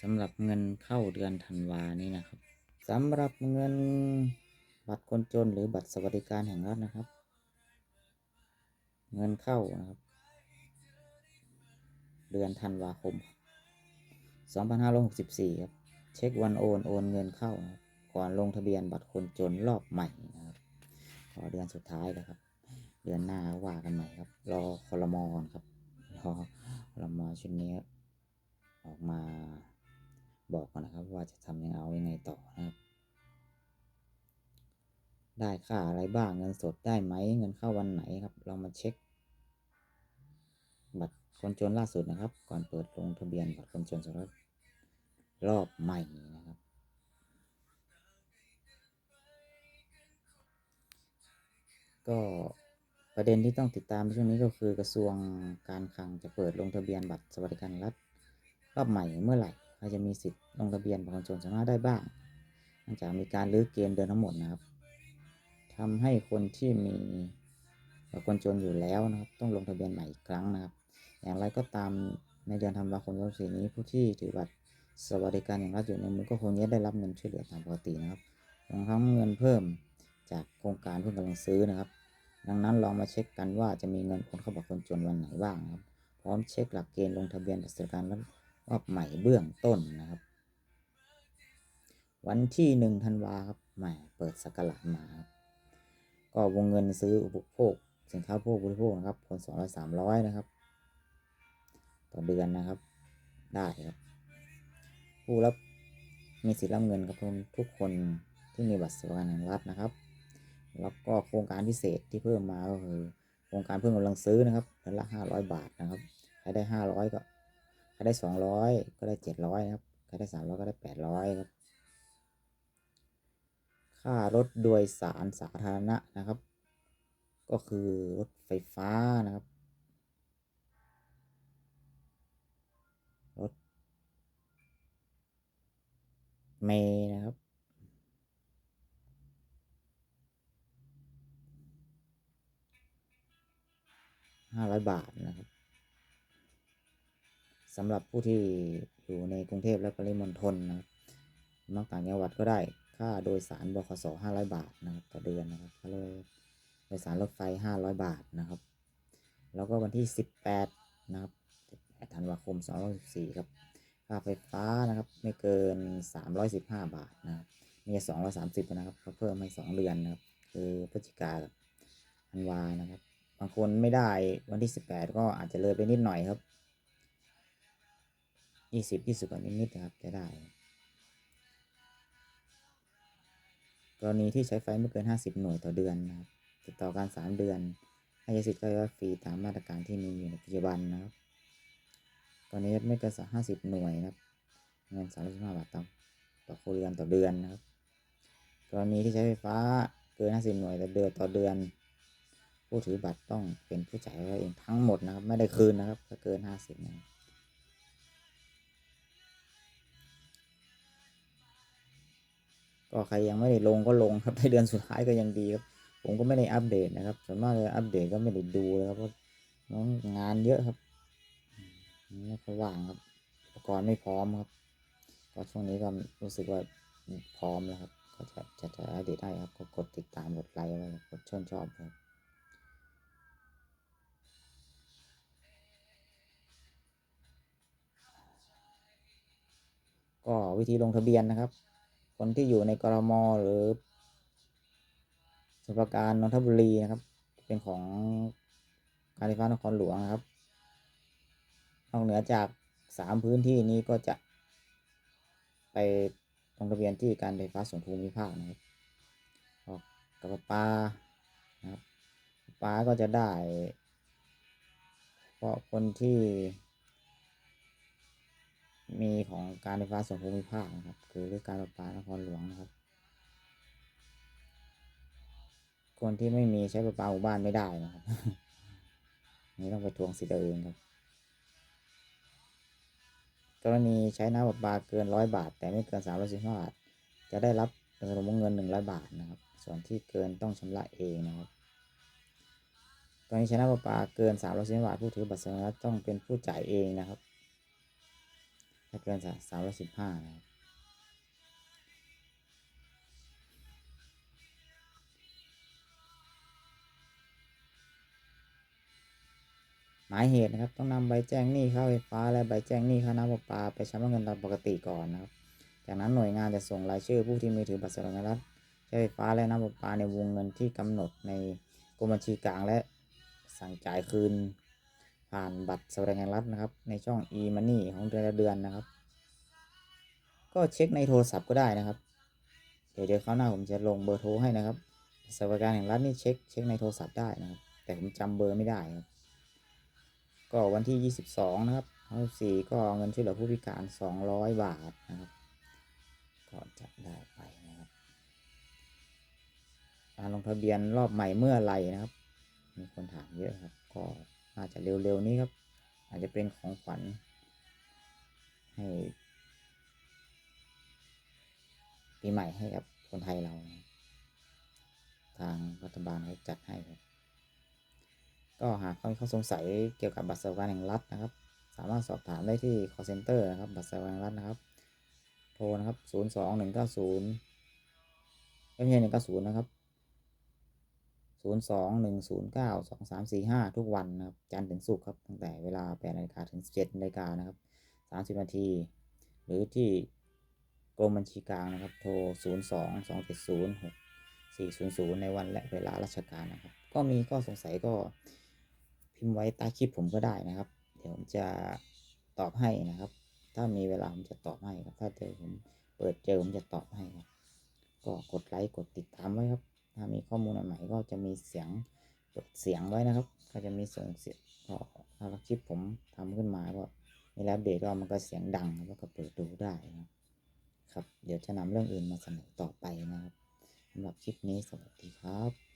สำหรับเงินเข้าเดือนธันวานี้นะครับสำหรับเงินบัตรคนจนหรือบัตรสวัสดิการแห่งรัฐนะครับ เงินเข้านะครับ เดือนธันวาคม 2564 ครับ เช็ควันโอนโอนเงินเข้านะครับก่อนลงทะเบียนบัตรคนจนรอบใหม่นะครับขอเดือนสุดท้ายแล้วครับ เดือนหน้าว่ากันใหม่ครับ รอคอรมอก่อนครับ บอกก่อนนะครับ ว่าจะทำยังเอายังไงต่อนะครับ ได้ค่าอะไรบ้างเงินสดได้ไหมเงินเข้าวันไหนครับ เรามาเช็ค บัตรคนจนล่าสุดนะครับ ก่อนเปิดลงทะเบียนบัตรคนจนสำหรับรอบใหม่นะครับ ก็ประเด็นที่ต้องติดตามช่วงนี้ก็คือกระทรวงการคลังจะเปิดลงทะเบียนบัตรสวัสดิการรัฐรอบใหม่เมื่อไหร่ ใครจะมีสิทธิ์ลงทะเบียนบัตรคนจนสามารถได้บ้างหลังจากมีการลื้อเกณฑ์เดินทั้งหมดนะครับทำให้คนที่มีบัตรคนจนอยู่แล้วนะครับ ต้องลงทะเบียนใหม่อีกครั้งนะครับ อย่างไรก็ตามในเดือนธันวาคม24นี้ผู้ที่ถือบัตรสวัสดิการแห่งรัฐอยู่ในมือก็คงจะได้รับเงินช่วยเหลือตามปกตินะครับรวมทั้งเงินเพิ่มจากโครงการเพื่อกำลังซื้อนะครับ ดังนั้นลองมาเช็คกันว่าจะมีเงินคนเข้าบัตรคนจนวันไหนบ้างครับ พร้อมเช็คหลักเกณฑ์ลงทะเบียนบัตรสวัสดิการ รอบใหม่เบื้องต้นนะครับ วันที่หนึ่งธันวาครับแหมเปิดสักราชมาครับก็วงเงินซื้ออุปโภค สินค้าผู้บริโภคนะครับคนสองร้อยสามร้อยนะครับ ต่อเดือนนะครับ ได้ครับ ผู้รับมีสิทธิ์รับเงินกับทุกคนที่มีบัตรสวัสดิการแห่งรัฐนะครับ แล้วก็โครงการพิเศษที่เพิ่มมาก็คือโครงการเพิ่มกำลังซื้อนะครับเดือนละห้าร้อยบาทนะครับ ใครได้ห้าร้อยก็ ใครได้สองร้อยก็ได้เจ็ดร้อยครับ ใครได้สามร้อยก็ได้แปดร้อยครับ ค่ารถโดยสารสาธารณะนะครับ ก็คือรถไฟฟ้านะครับ รถเมล์นะครับ ห้าร้อยบาทนะครับ สำหรับผู้ที่อยู่ในกรุงเทพและปริมณฑลนะครับนอกต่างจังหวัดก็ได้ค่าโดยสารบขสห้าร้อยบาทนะครับต่อเดือนนะครับค่าโดยสารรถไฟห้าร้อยบาทนะครับ แล้วก็วันที่สิบแปดนะครับ18ธันวาคม2514ครับ ค่าไฟฟ้านะครับ ไม่เกิน 315 บาทนะครับมี230 นะครับเขาเพิ่มให้ 2 เดือนนะครับ คือพฤศจิกากับธันวานะครับ บางคนไม่ได้วันที่ 18 ก็อาจจะเลยไปนิดหน่อยครับ 20 20กว่านิดๆนะครับจะได้ กรณีที่ใช้ไฟไม่เกิน50หน่วยต่อเดือนนะครับติดต่อกัน3เดือนให้ใช้สิทธิ์ใช้ไฟฟรีตามมาตรการที่มีอยู่ในปัจจุบันนะครับตอนนี้ไม่เกินสห้าสิบหน่วยนะครับเงินสามสิบห้าบาทต่อต่อครัวเรือนต่อเดือนนะครับ กรณีที่ใช้ไฟฟ้าเกินห้าสิบหน่วยต่อเดือนต่อเดือน ผู้ถือบัตรต้องเป็นผู้จ่ายเองทั้งหมดนะครับ ไม่ได้คืนนะครับถ้าเกินห้าสิบนะค ก็ใครยังไม่ได้ลงก็ลงครับในเดือนสุดท้ายก็ยังดีครับ ผมก็ไม่ได้อัปเดตนะครับส่วนมากเลยอัปเดตก็ไม่ได้ดูเลยครับเพราะน้องงานเยอะครับไม่ค่อยว่างครับอุปกรณ์ไม่พร้อมครับ ก็ช่วงนี้ก็รู้สึกว่าพร้อมแล้วครับ ก็จะจะจะอัปเดตให้ครับก็กดติดตามกดไลค์ไว้ครับกดชื่นชอบครับก็วิธีลงทะเบียนนะครับ คนที่อยู่ในกรมหรือสมุรปราการนนทบุรีนะครับ เป็นของการไฟฟ้านครหลวงนะครับนอกเหนือจากสามพื้นที่นี้ก็จะ ไปลงทะเบียนที่การไฟฟ้าส่วนภูมิภาคนะครับออกกับประปานะครับประปาก็จะได้ เพราะคนที่ มีของการไฟฟ้าส่วนภูมิภาคนะครับ คือเรื่องการประปานครหลวงนะครับ คนที่ไม่มีใช้ประปาหมู่บ้านไม่ได้นะครับ นี่ต้องไปทวงสิทธิ์เอาเองครับ กรณีใช้น้ำประปาเกินร้อยบาท แต่ไม่เกินสามร้อยสิบห้าบาท จะได้รับสนมวงเงินหนึ่งร้อยบาทนะครับ ส่วนที่เกินต้องชำระเองนะครับกรณีใช้น้ำประปาเกินสามร้อยสิบบาทผู้ถือบัตรสวัสดิกต้องเป็นผู้จ่ายเองนะครับ เกินสามร้อยสิบห้านะครับหมายเหตุนะครับ ต้องนำใบแจ้งหนี้ค่าไฟฟ้าและใบแจ้งหนี้ค่าน้ำประปาไปชำระเงินตามปกติก่อนนะครับ จากนั้นหน่วยงานจะส่งรายชื่อผู้ที่มีถือบัตรสวัสดิการรัฐใช้ไฟฟ้าและน้ำประปาในวงเงินที่กำหนดในกรมบัญชีกลางและสั่งจ่ายคืน ผ่านบัตรสวัสดิการรัฐนะครับ ในช่อง e-money ของเดือนละเดือนนะครับ ก็เช็คในโทรศัพท์ก็ได้นะครับ เดี๋ยวเดี๋ยวคราวหน้าผมจะลงเบอร์โทรให้นะครับ สวัสดิการแห่งรัฐนี่เช็คเช็คในโทรศัพท์ได้นะครับ แต่ผมจำเบอร์ไม่ได้ครับ ก็วันที่ 22 นะครับ24ก็เงินช่วยเหลือผู้พิการ 200 บาทนะครับ ก็จะได้ไปนะครับการลงทะเบียนรอบใหม่เมื่อไหร่นะครับ มีคนถามเยอะครับ ก็ น่าจจะเร็วๆนี้ครับ อาจจะเป็นของขวัญให้ปีใหม่ให้กับคนไทยเรา ทางรัฐบาลเขาจัดให้ครับก็หากมีข้อสงสัยเกี่ยวกับบัตรสวัสดิการแห่งรัฐนะครับ สามารถสอบถามได้ที่ call center นะครับ บัตรสวัสดิการแห่งรัฐนะครับ โทรนะครับ 0 2 1 9 0ไม่ใช่190 นะครับ 0 2 1 0 9 2 3 4 5 ทุกวันนะครับ จันทร์ถึงศุกร์ครับ ตั้งแต่เวลา8นาฬิกาถึง17นาฬิกานะครับ 30 นาที หรือที่กรมบัญชีกลางนะครับ โทร 0 2 2 7 0 6 4 0 0 ในวันและเวลาราชการนะครับ ก็มีข้อสงสัยก็พิมพ์ไว้ใต้คลิปผมก็ได้นะครับ เดี๋ยวผมจะตอบให้นะครับ ถ้ามีเวลาผมจะตอบให้ครับ ถ้าเจอผมเปิดเจอผมจะตอบให้ครับ ก็กดไลค์กดติดตามไว้ครับ มีข้อมูลใหม่ๆก็จะมีเสียงเปิดเสียงไว้นะครับ ก็จะมีส่งเสียงพอถ้าคลิปผมทำขึ้นมาก็มีแล้วอัปเดตก็มันก็เสียงดังแล้วก็เปิดดูได้นะครับครับเดี๋ยวจะนำเรื่องอื่นมาเสนอต่อไปนะครับสำหรับคลิปนี้สวัสดีครับ